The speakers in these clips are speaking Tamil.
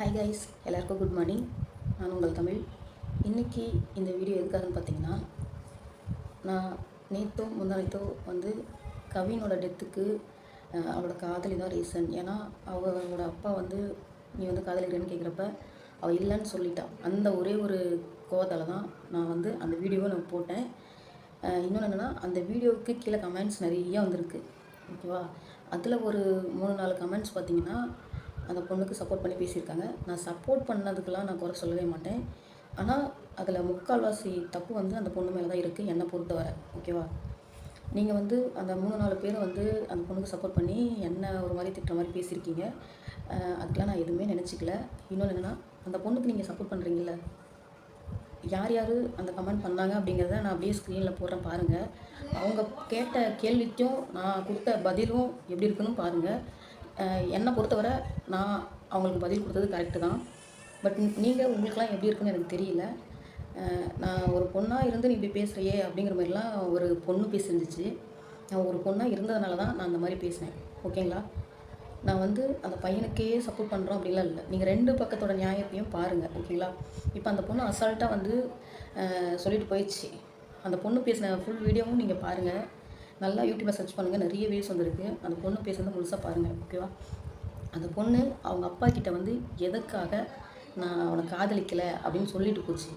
ஹாய் கைஸ் எல்லாருக்கும் குட் மார்னிங் நான் உங்கள் தமிழ். இன்றைக்கி இந்த வீடியோ எதுக்காகன்னு பார்த்தீங்கன்னா நான் நேற்றோ முந்தானத்தோ வந்து கவினோட டெத்துக்கு அவளோட காதலி தான் ரீசன் ஏன்னா அவளோட அப்பா வந்து நீ வந்து காதலிக்கிறேன்னு கேட்குறப்ப அவள் இல்லைன்னு சொல்லிட்டான் அந்த ஒரே ஒரு கோவத்தால் தான் நான் வந்து அந்த வீடியோவை நான் போட்டேன். இன்னொன்று என்னென்னா அந்த வீடியோவுக்கு கீழே கமெண்ட்ஸ் நிறைய வந்திருக்கு. ஓகேவா? அதில் ஒரு மூணு நாலு கமெண்ட்ஸ் பார்த்தீங்கன்னா அந்த பொண்ணுக்கு சப்போர்ட் பண்ணி பேசியிருக்காங்க. நான் சப்போர்ட் பண்ணதுக்கெலாம் நான் குறை சொல்லவே மாட்டேன். ஆனால் அதில் முக்கால்வாசி தப்பு வந்து அந்த பொண்ணு மேலே தான் இருக்குது என்னை பொறுத்தவரை. ஓகேவா? நீங்கள் வந்து அந்த மூணு நாலு பேரை வந்து அந்த பொண்ணுக்கு சப்போர்ட் பண்ணி என்ன ஒரு மாதிரி திட்டுற மாதிரி பேசியிருக்கீங்க. அதுக்கெலாம் நான் எதுவுமே நினச்சிக்கல. இன்னொன்று என்னென்னா அந்த பொண்ணுக்கு நீங்கள் சப்போர்ட் பண்ணுறீங்கள யார் யார் அந்த கமெண்ட் பண்ணாங்க அப்படிங்கிறத நான் அப்படியே ஸ்க்ரீனில் போடுறேன் பாருங்கள் அவங்க கேட்ட கேள்விக்கும் நான் கொடுத்த பதிலும் எப்படி இருக்குன்னு பாருங்கள் என்னை பொறுத்தவரை நான் அவங்களுக்கு பதில் கொடுத்தது கரெக்டு தான். பட் நீங்கள் உங்களுக்கெலாம் எப்படி இருக்குன்னு எனக்கு தெரியல. நான் ஒரு பொண்ணாக இருந்து நீ இப்படி பேசுகிறியே அப்படிங்கிற மாதிரிலாம் ஒரு பொண்ணு பேசியிருந்துச்சு நான் ஒரு பொண்ணாக இருந்ததுனால தான் நான் அந்த மாதிரி பேசினேன். ஓகேங்களா? நான் வந்து அந்த பையனுக்கே சப்போர்ட் பண்ணுறோம் அப்படிலாம் இல்லை. நீங்கள் ரெண்டு பக்கத்தோட நியாயத்தையும் பாருங்கள் ஓகேங்களா? இப்போ அந்த பொண்ணு அசால்ட்டாக வந்து சொல்லிட்டு போயிடுச்சு. அந்த பொண்ணு பேசின ஃபுல் வீடியோவும் நீங்கள் பாருங்கள் நல்லா யூடியூப்பை சர்ச் பண்ணுங்கள் நிறைய வீடியோஸ் வந்திருக்கு. அந்த பொண்ணு பேசுகிறது முழுசாக பாருங்கள் ஓகேவா அந்த பொண்ணு அவங்க அப்பா கிட்ட வந்து எதற்காக நான் அவனை காதலிக்கலை? அப்படின்னு சொல்லிட்டு போச்சு.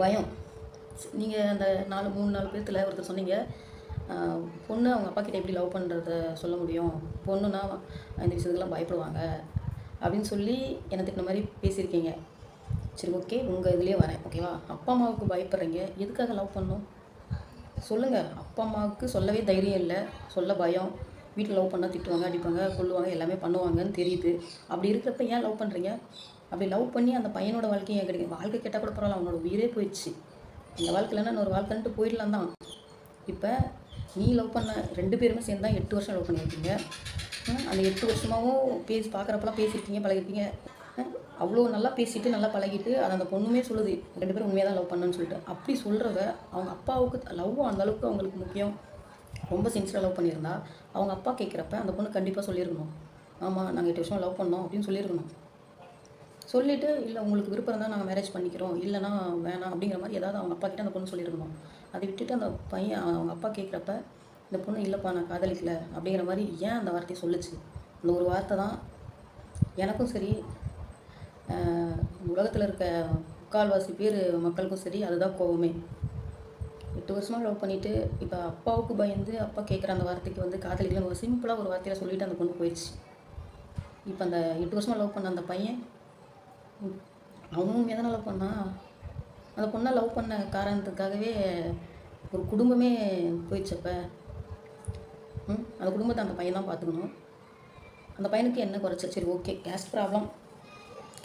பயம். நீங்கள் அந்த நாலு மூணு நாலு பேர்த்தில் ஒருத்தர் சொன்னீங்க பொண்ணு அவங்க அப்பா கிட்ட எப்படி லவ் பண்ணுறத சொல்ல முடியும்? பொண்ணுனா இந்த விஷயத்துக்கெல்லாம் பயப்படுவாங்க. அப்படின்னு சொல்லி என்னை திட்டின மாதிரி பேசியிருக்கீங்க. சரி ஓகே உங்கள் இதுலேயே வரேன் ஓகேவா அப்பா அம்மாவுக்கு பயப்படுறீங்க. எதுக்காக லவ் பண்ணணும்? சொல்லுங்கள் அப்பா அம்மாவுக்கு சொல்லவே தைரியம் இல்லை. சொல்ல பயம். வீட்டில் லவ் பண்ணால் திட்டுவாங்க அடிப்பாங்க கொள்ளுவாங்க எல்லாமே பண்ணுவாங்கன்னு தெரியுது. அப்படி இருக்கிறப்ப ஏன் லவ் பண்ணுறீங்க அப்படி லவ் பண்ணி அந்த பையனோட வாழ்க்கையை ஏன் கிடைக்கும் வாழ்க்கை கேட்டால் கூட பரவாயில்ல அவனோட உயிரே போயிடுச்சு. இந்த வாழ்க்கையிலன்னா இன்னொரு வாழ்க்கைன்ட்டு போயிடலாம் தான். இப்போ நீ லவ் பண்ண ரெண்டு பேருமே சேர்ந்து தான் எட்டு வருஷம் லவ் பண்ணியிருக்கீங்க. அந்த எட்டு வருஷமாகவும் பேசி பார்க்குறப்பெல்லாம் பேசியிருக்கீங்க பழகிருக்கீங்க அவ்வளோ நல்லா பேசிட்டு நல்லா பழகிட்டு அது அந்த பொண்ணுமே சொல்லுது ரெண்டு பேரும் உண்மையாக தான் லவ் பண்ணணும்னு சொல்லிட்டு. அப்படி சொல்கிறவ அவங்க அப்பாவுக்கு லவ் அந்த அளவுக்கு அவங்களுக்கு முக்கியம். ரொம்ப சின்சியராக லவ் பண்ணியிருந்தா அவங்க அப்பா கேட்குறப்ப அந்த பொண்ணு கண்டிப்பாக சொல்லியிருக்கணும். ஆமாம் நாங்கள் எட்டு வருஷம் லவ் பண்ணோம் அப்படின்னு சொல்லியிருக்கணும். சொல்லிவிட்டு இல்லை உங்களுக்கு விருப்பம் தான் நாங்கள் மேரேஜ் பண்ணிக்கிறோம். இல்லைனா வேணாம் அப்படிங்கிற மாதிரி ஏதாவது அவங்க அப்பா கிட்ட அந்த பொண்ணு சொல்லியிருக்கணும். அதை விட்டுட்டு அந்த பையன் அவங்க அப்பா கேட்குறப்ப இந்த பொண்ணு இல்லைப்பா நான் காதலிக்கல அப்படிங்கிற மாதிரி ஏன் அந்த வார்த்தையை சொல்லுச்சு? அந்த ஒரு வார்த்தை தான். எனக்கும் சரி உலகத்தில் இருக்க முக்கால்வாசி பேர் மக்களுக்கும் சரி அதுதான் கோவமே. எட்டு வருஷமாக லவ் பண்ணிவிட்டு இப்போ அப்பாவுக்கு பயந்து அப்பா கேட்குற அந்த வார்த்தைக்கு வந்து காதலிக்கலன்னு ஒரு சிம்பிளாக ஒரு வார்த்தையில் சொல்லிவிட்டு அந்த பொண்ணு போயிடுச்சு இப்போ அந்த எட்டு வருஷமாக லவ் பண்ண அந்த பையன் ம், அவனும் உண்மையாக லவ் பண்ணான்? அந்த பொண்ணை லவ் பண்ண காரணத்துக்காகவே ஒரு குடும்பமே போயிடுச்சப்ப ம் அந்த குடும்பத்தை அந்த பையன் தான் பார்த்துக்கணும். அந்த பையனுக்கு என்ன குறைச்சல் சரி ஓகே கேஸ்ட் ப்ராப்ளம்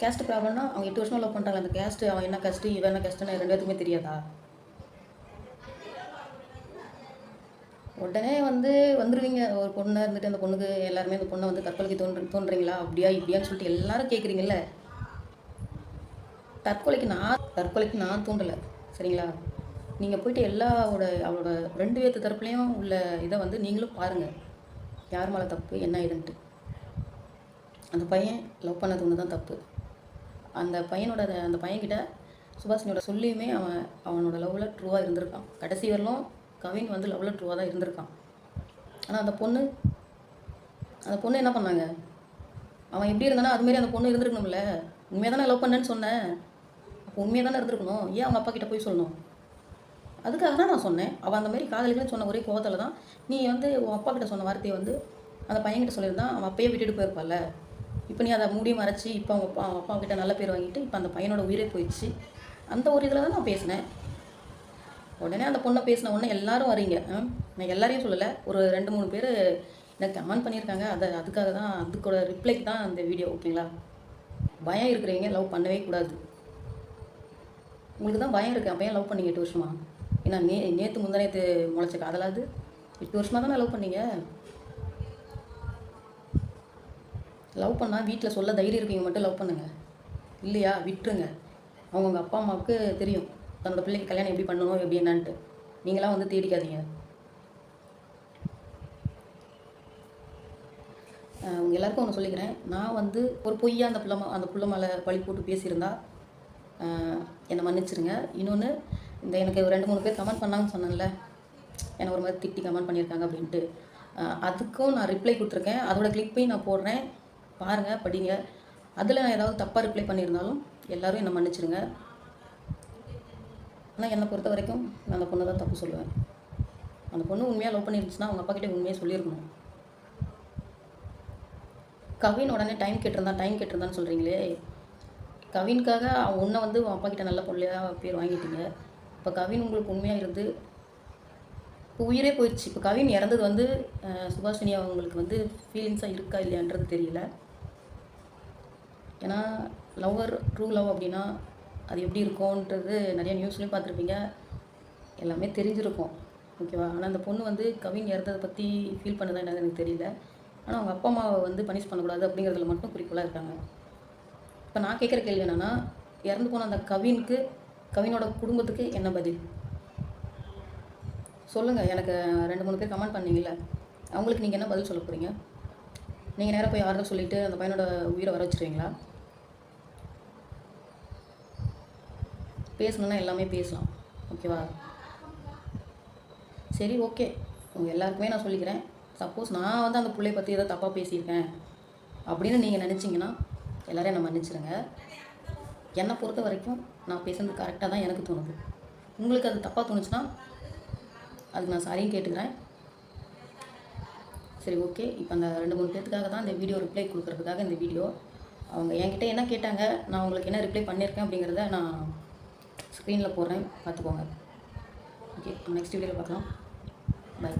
கேஸ்ட் ப்ராப்ளம்னா அவங்க எட்டு வருஷம் லவ் பண்ணுறாங்க அந்த கேஸ்ட் அவன் என்ன கஷ்டம் இவன் என்ன கஷ்டம்னு ரெண்டு பேத்துக்குமே தெரியாதா? உடனே வந்து வந்துடுவீங்க ஒரு பொண்ணாக இருந்துட்டு அந்த பொண்ணுக்கு எல்லாருமே அந்த பொண்ணை வந்து தற்கொலைக்கு தோன்று தோன்றீங்களா? அப்படியா இப்படியான்னு சொல்லிட்டு எல்லாரும் கேட்குறீங்கல்ல தற்கொலைக்கு நான் தற்கொலைக்கு நான் தூண்டலை சரிங்களா? நீங்கள் போயிட்டு எல்லாவோட அவளோட ரெண்டு பேர்த்து தரப்புலையும் உள்ள இதை வந்து நீங்களும் பாருங்கள் யார் மேலே தப்பு என்ன ஏதுன்ட்டு. அந்த பையன் லவ் பண்ணது ஒன்று தான் தப்பு. அந்த பையனோட அந்த பையன்கிட்ட சுபாஷினியோட சொல்லியுமே அவன் அவனோட லவ்வில் ட்ரூவாக இருந்திருக்கான். கடைசி வரலும் கவின் வந்து லவ்வில் ட்ரூவாக தான் இருந்திருக்கான். ஆனால் அந்த பொண்ணு அந்த பொண்ணு என்ன பண்ணாங்க? அவன் எப்படி இருந்தானா அதுமாரி அந்த பொண்ணு இருந்திருக்கணும்ல. உண்மையாக தானே லவ் பண்ணேன்னு சொன்னேன். அப்போ உண்மையாக தானே இருந்திருக்கணும். ஏன் அவங்க அப்பா கிட்ட போய் சொல்லணும்? அதுக்காக தான் நான் சொன்னேன். அவள் அந்த மாதிரி காதலிக்கணும்னு சொன்ன ஒரே கோவத்தில் தான் நீ வந்து உன் அப்பா கிட்ட சொன்ன வார்த்தையை வந்து அந்த பையன்கிட்ட சொல்லியிருந்தான் அவன் அப்பயே விட்டுட்டு போயிருப்பாள்ல. பண்ணி அதை மூடி மறைச்சி இப்போ அவங்க அப்பா அப்பா கிட்ட நல்ல பேர் வாங்கிட்டு இப்போ அந்த பையனோட உயிரே போயிடுச்சு. அந்த ஒரு இதில் தான் நான் பேசினேன். உடனே அந்த பொண்ணை பேசின உடனே எல்லாரும் வரீங்க ஆ? நான் எல்லாரையும் சொல்லலை. ஒரு ரெண்டு மூணு பேர் எனக்கு கமெண்ட் பண்ணியிருக்காங்க. அதை அதுக்காக தான் அதுக்கோட ரிப்ளைக்கு தான் அந்த வீடியோ ஓகேங்களா பயம் இருக்கிறவங்க லவ் பண்ணவே கூடாது. உங்களுக்கு தான் பயம் இருக்குது அப்போ ஏன் லவ் பண்ணீங்க எட்டு வருஷமா? ஏன்னா நே நேற்று முந்தானேத்து முளைச்ச காதலாது எட்டு வருஷமாக தானே லவ் பண்ணீங்க? லவ் பண்ணால் வீட்டில் சொல்ல தைரியம் இருக்கீங்க மட்டும் லவ் பண்ணுங்க. இல்லையா? விட்டுருங்க. அவங்கவுங்க அப்பா அம்மாவுக்கு தெரியும். தன்னோட பிள்ளைக்கு கல்யாணம் எப்படி பண்ணணும் எப்படி என்னான்ட்டு. நீங்களாம் வந்து தேடிக்காதீங்க. உங்கள் எல்லாருக்கும் ஒன்று சொல்லிக்கிறேன். நான் வந்து ஒரு பொய்யா அந்த பிள்ளை மா- அந்த பிள்ளை மேலே பழி போட்டு பேசியிருந்தா என்னை மன்னிச்சிருங்க. இன்னொன்று இந்த எனக்கு ஒரு ரெண்டு மூணு பேர் கமெண்ட் பண்ணாங்கன்னு சொன்னேன்ல என்னை ஒரு மாதிரி திட்டி கமெண்ட் பண்ணியிருக்காங்க அப்படின்ட்டு. அதுக்கும் நான் ரிப்ளை கொடுத்துருக்கேன். அதோட கிளிக் போய் நான் போடுறேன். பாருங்கள் படிங்க. அதில் நான் ஏதாவது தப்பாக ரிப்ளை பண்ணியிருந்தாலும் எல்லோரும் என்னை மன்னிச்சிருங்க. ஆனால் என்னை பொறுத்த வரைக்கும் நான் அந்த பொண்ணை தான் தப்பு சொல்லுவேன். அந்த பொண்ணு உண்மையாக லவ் பண்ணியிருந்துச்சுன்னா அவங்க அப்பா கிட்டே உண்மையாக சொல்லியிருக்கணும். கவின் உடனே டைம் கேட்டிருந்தான் டைம் கேட்டிருந்தான்னு சொல்கிறீங்களே கவினுக்காக அவன் உன்னை வந்து உன் அப்பா கிட்ட நல்ல பொருளையாக பேர் வாங்கிட்டீங்க. இப்போ கவின் உங்களுக்கு உண்மையாக இருந்து இப்போ உயிரே போயிடுச்சு இப்போ கவின் இறந்தது வந்து சுபாஷினி அவங்களுக்கு வந்து ஃபீலிங்ஸாக இருக்கா இல்லையான்றது தெரியல. ஏன்னா லவ்வர் ட்ரூ லவ் அப்படின்னா அது எப்படி இருக்கும்ன்றது நிறைய நியூஸ்லேயும் பார்த்துருப்பீங்க. எல்லாமே தெரிஞ்சிருக்கும். ஓகேவா ஆனால் அந்த பொண்ணு வந்து கவின் இறந்ததை பற்றி ஃபீல் பண்ணதா என்னது எனக்கு தெரியல. ஆனால் அவங்க அப்பா அம்மாவை வந்து பனிஷ் பண்ணக்கூடாது அப்படிங்கிறதுல மட்டும் குறிக்கோளாக இருக்காங்க. இப்போ நான் கேட்குற கேள்வி என்னென்னா இறந்து போன அந்த கவினுக்கு கவினோட குடும்பத்துக்கு என்ன பதில்? சொல்லுங்கள் எனக்கு ரெண்டு மூணு பேர் கமெண்ட் பண்ணீங்கல்ல. அவங்களுக்கு நீங்கள் என்ன பதில் சொல்ல போகிறீங்க நீங்கள் நேராக போய் ஆறுதல் சொல்லிவிட்டு அந்த பையனோட உயிரை வர வச்சுருவீங்களா? பேசணுன்னா எல்லாமே பேசலாம். ஓகேவா? சரி ஓகே. உங்கள் எல்லாருக்குமே நான் சொல்லிக்கிறேன். சப்போஸ் நான் வந்து அந்த பிள்ளைய பற்றி ஏதோ தப்பாக பேசியிருக்கேன் அப்படின்னு நீங்கள் நினச்சிங்கன்னா எல்லோரையும் என்னை மன்னிச்சிடுங்க என்னை பொறுத்த வரைக்கும் நான் பேசுனது கரெக்டாக தான் எனக்கு தோணுது. உங்களுக்கு அது தப்பாக தோணுச்சுன்னா அதுக்கு நான் சாரியும் கேட்டுக்கிறேன். சரி ஓகே. இப்போ அந்த ரெண்டு மூணு பேர்த்துக்காக தான் இந்த வீடியோ ரிப்ளை கொடுக்குறதுக்காக இந்த வீடியோ. அவங்க என்கிட்ட என்ன கேட்டாங்க நான் உங்களுக்கு என்ன ரிப்ளை பண்ணியிருக்கேன் அப்படிங்கிறத நான் ஸ்க்ரீனில் போடுறேன். பார்த்துக்கோங்க. ஓகே நெக்ஸ்ட் வீடியோவில் பார்க்கலாம். பை